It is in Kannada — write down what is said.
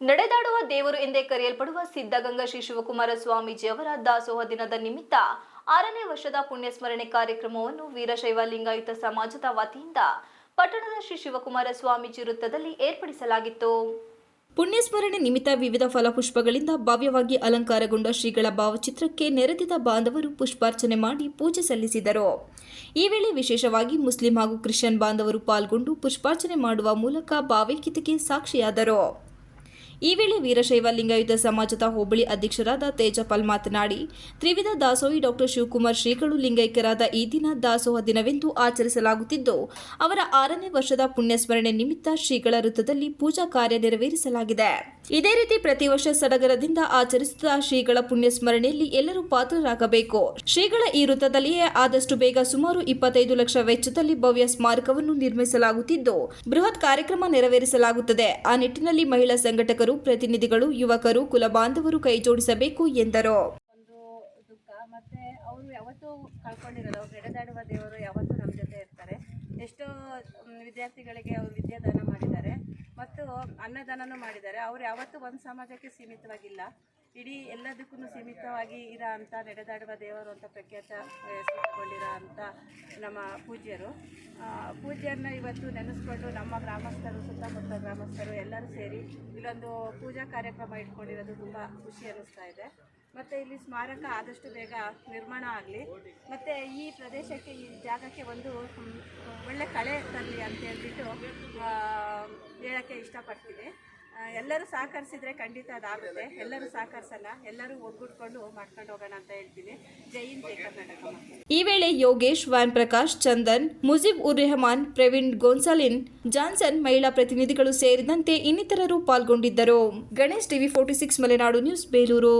ನಡೆದಾಡುವ ದೇವರು ಎಂದೇ ಕರೆಯಲ್ಪಡುವ ಸಿದ್ಧಗಂಗಾ ಶ್ರೀ ಶಿವಕುಮಾರ ಸ್ವಾಮೀಜಿ ಅವರ ದಾಸೋಹ ದಿನದ ನಿಮಿತ್ತ ಆರನೇ ವರ್ಷದ ಪುಣ್ಯಸ್ಮರಣೆ ಕಾರ್ಯಕ್ರಮವನ್ನು ವೀರಶೈವ ಲಿಂಗಾಯುತ ಸಮಾಜದ ವತಿಯಿಂದ ಪಟ್ಟಣದ ಶ್ರೀ ಶಿವಕುಮಾರ ಸ್ವಾಮೀಜಿ ವೃತ್ತದಲ್ಲಿ ಏರ್ಪಡಿಸಲಾಗಿತ್ತು. ಪುಣ್ಯಸ್ಮರಣೆ ನಿಮಿತ್ತ ವಿವಿಧ ಫಲಪುಷ್ಪಗಳಿಂದ ಭವ್ಯವಾಗಿ ಅಲಂಕಾರಗೊಂಡ ಶ್ರೀಗಳ ಭಾವಚಿತ್ರಕ್ಕೆ ನೆರೆದಿದ ಬಾಂಧವರು ಪುಷ್ಪಾರ್ಚನೆ ಮಾಡಿ ಪೂಜೆ ಸಲ್ಲಿಸಿದರು. ಈ ವೇಳೆ ವಿಶೇಷವಾಗಿ ಮುಸ್ಲಿಂ ಹಾಗೂ ಕ್ರಿಶ್ಚಿಯನ್ ಬಾಂಧವರು ಪಾಲ್ಗೊಂಡು ಪುಷ್ಪಾರ್ಚನೆ ಮಾಡುವ ಮೂಲಕ ಭಾವೈಕ್ಯತೆಗೆ ಸಾಕ್ಷಿಯಾದರು. ಈ ವೇಳೆ ವೀರಶೈವ ಲಿಂಗಾಯುತ ಸಮಾಜದ ಹೋಬಳಿ ಅಧ್ಯಕ್ಷರಾದ ತೇಜಪಾಲ್ ಮಾತನಾಡಿ, ತ್ರಿವಿಧ ದಾಸೋಹಿ ಡಾಕ್ಟರ್ ಶಿವಕುಮಾರ್ ಶ್ರೀಗಳು ಲಿಂಗೈಕ್ಯರಾದ ಈ ದಿನ ದಾಸೋಹ ದಿನವೆಂದು ಆಚರಿಸಲಾಗುತ್ತಿದ್ದು, ಅವರ ಆರನೇ ವರ್ಷದ ಪುಣ್ಯಸ್ಮರಣೆ ನಿಮಿತ್ತ ಶ್ರೀಗಳ ವೃತ್ತದಲ್ಲಿ ಪೂಜಾ ಕಾರ್ಯ ನೆರವೇರಿಸಲಾಗಿದೆ. ಇದೇ ರೀತಿ ಪ್ರತಿ ವರ್ಷ ಸಡಗರದಿಂದ ಆಚರಿಸಿದ ಶ್ರೀಗಳ ಪುಣ್ಯಸ್ಮರಣೆಯಲ್ಲಿ ಎಲ್ಲರೂ ಪಾತ್ರರಾಗಬೇಕು. ಶ್ರೀಗಳ ಈ ವೃತ್ತದಲ್ಲಿಯೇ ಆದಷ್ಟು ಬೇಗ ಸುಮಾರು ಇಪ್ಪತ್ತೈದು ಲಕ್ಷ ವೆಚ್ಚದಲ್ಲಿ ಭವ್ಯ ಸ್ಮಾರಕವನ್ನು ನಿರ್ಮಿಸಲಾಗುತ್ತಿದ್ದು, ಬೃಹತ್ ಕಾರ್ಯಕ್ರಮ ನೆರವೇರಿಸಲಾಗುತ್ತದೆ. ಆ ನಿಟ್ಟಿನಲ್ಲಿ ಮಹಿಳಾ ಸಂಘಟಕರು, ಪ್ರತಿನಿಧಿಗಳು, ಯುವಕರು, ಕುಲ ಬಾಂಧವರು ಕೈಜೋಡಿಸಬೇಕು ಎಂದರು. ಮತ್ತು ಅವರು ಯಾವತ್ತೂ ನಮ್ಮ ಇರ್ತಾರೆ. ಎಷ್ಟೋ ವಿದ್ಯಾರ್ಥಿಗಳಿಗೆ ಅವರು ವಿದ್ಯಾದಾನ ಅನ್ನದಾನನೂ ಮಾಡಿದ್ದಾರೆ. ಅವ್ರು ಯಾವತ್ತೂ ಒಂದು ಸಮಾಜಕ್ಕೆ ಸೀಮಿತವಾಗಿಲ್ಲ. ಇಡೀ ಎಲ್ಲದಕ್ಕೂ ಸೀಮಿತವಾಗಿ ಇರೋ ಅಂತ, ನಡೆದಾಡುವ ದೇವರು ಅಂತ ಪ್ರಖ್ಯಾತ ಹೆಸರುಗೊಂಡಿರೋ ಅಂತ ನಮ್ಮ ಪೂಜ್ಯರು. ಪೂಜ್ಯರನ್ನ ಇವತ್ತು ನೆನೆಸ್ಕೊಂಡು ನಮ್ಮ ಗ್ರಾಮಸ್ಥರು, ಸುತ್ತಮುತ್ತ ಗ್ರಾಮಸ್ಥರು ಎಲ್ಲರೂ ಸೇರಿ ಇಲ್ಲೊಂದು ಪೂಜಾ ಕಾರ್ಯಕ್ರಮ ಇಟ್ಕೊಂಡಿರೋದು ತುಂಬ ಖುಷಿ ಅನ್ನಿಸ್ತಾ ಇದೆ. ಮತ್ತು ಇಲ್ಲಿ ಸ್ಮಾರಕ ಆದಷ್ಟು ಬೇಗ ನಿರ್ಮಾಣ ಆಗಲಿ. ಮತ್ತು ಈ ಪ್ರದೇಶಕ್ಕೆ, ಈ ಜಾಗಕ್ಕೆ ಒಂದು ಒಳ್ಳೆ ಕಳೆ ತರಲಿ ಅಂತ ಹೇಳ್ಬಿಟ್ಟು ಹೇಳೋಕ್ಕೆ ಇಷ್ಟಪಡ್ತೀನಿ. ಎಲ್ಲರೂ ಸಹಕರಿಸಿದ್ರೆ ಖಂಡಿತ ಅದಾಗುತ್ತೆ. ಎಲ್ಲರೂ ಸಹಕರಿಸಲ್ಲ, ಎಲ್ಲರೂ ಒಗ್ಗೂಡ್ಕೊಂಡು ಮಾಡ್ಕೊಂಡು ಹೋಗೋಣ ಅಂತ ಹೇಳ್ತೀನಿ. ಜೈ ಜೈ ಕರ್ನಾಟಕ. ಈ ವೇಳೆ ಯೋಗೇಶ್ ವ್ಯಾನ್ ಪ್ರಕಾಶ್, ಚಂದನ್, ಮುಜಿಬ್ ಉರ್ ರೆಹಮಾನ್, ಪ್ರವೀಣ್ ಗೋನ್ಸಾಲಿನ್, ಜಾನ್ಸನ್ ಮಹಿಳಾ ಪ್ರತಿನಿಧಿಗಳು ಸೇರಿದಂತೆ ಇನ್ನಿತರರು ಪಾಲ್ಗೊಂಡಿದ್ದರು. Ganesh TV forty six, Malenadu news, Belur.